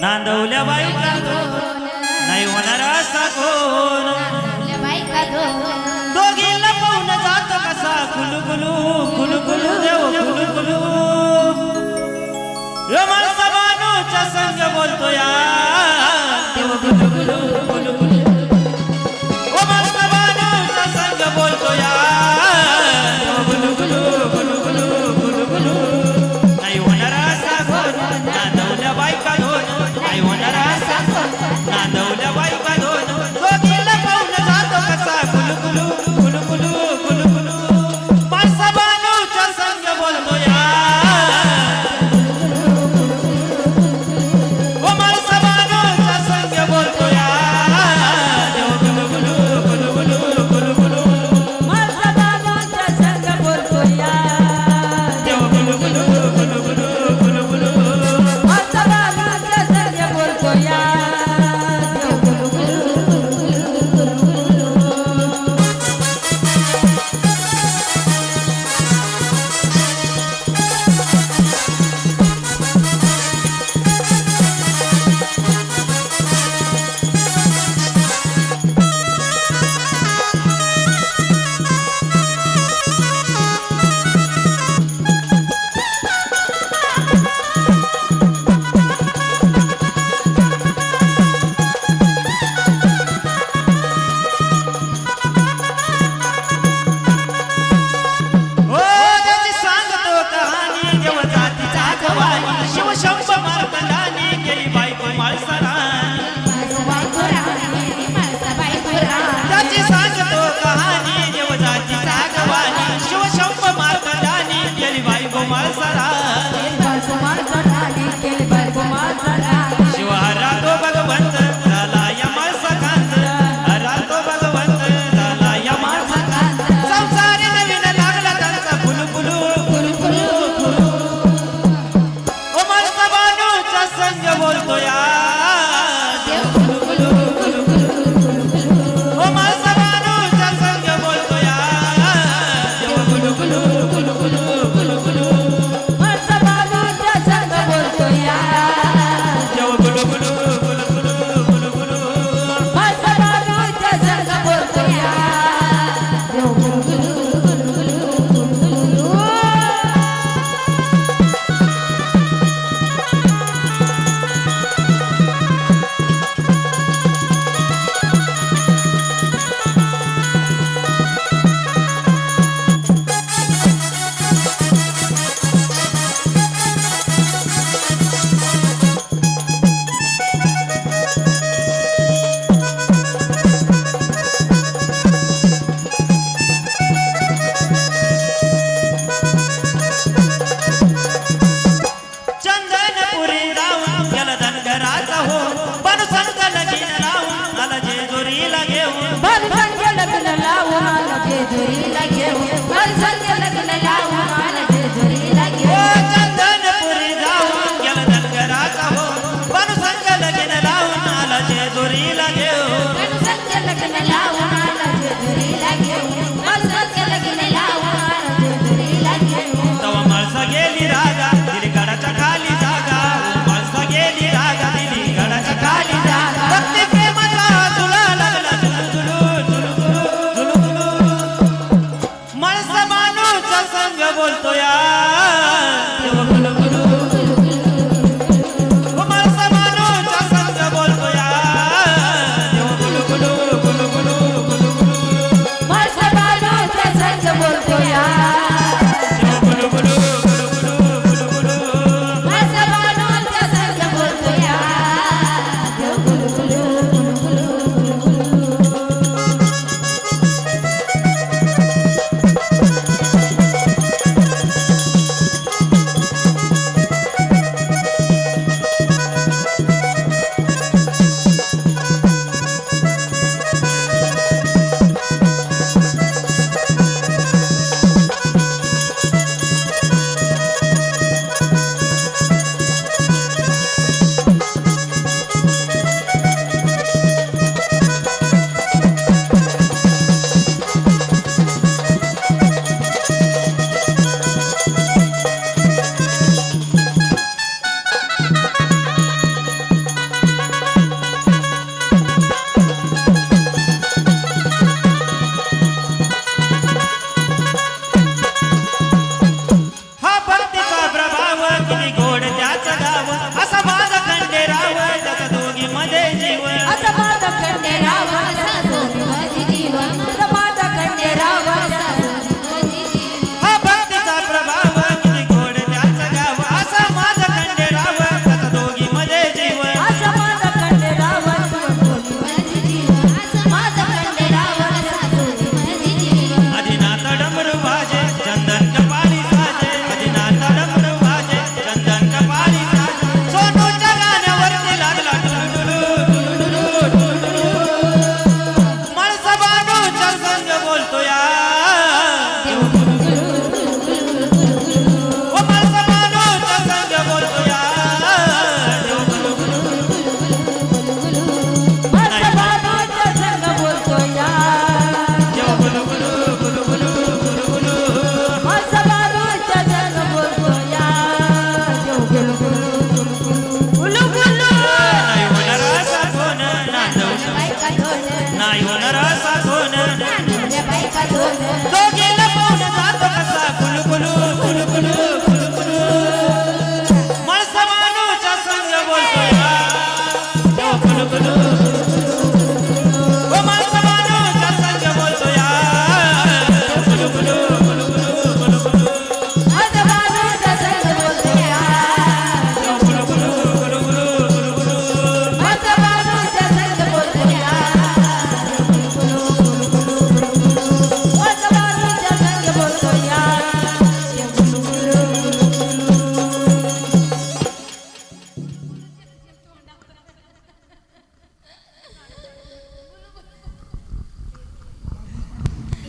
नांदवल्या बाई दोन. नाही होणार असा कोण. दोघीला पाहून जात कसा गुलगुलू गुलगुलू देव गुलगुलू रमण समानूच्या संग बोलतो या. देव गुलगुलू गुलगुलू जेजुरीला घेऊ वर्षात लग्न लावू मला जेजुरीला घेऊ चंदनपुरी जाऊन गेला धनगराचा हो. वनसंग लग्न लावून मला जेजुरीला घेऊ वनसंग लग्न लावू मला जेजुरीला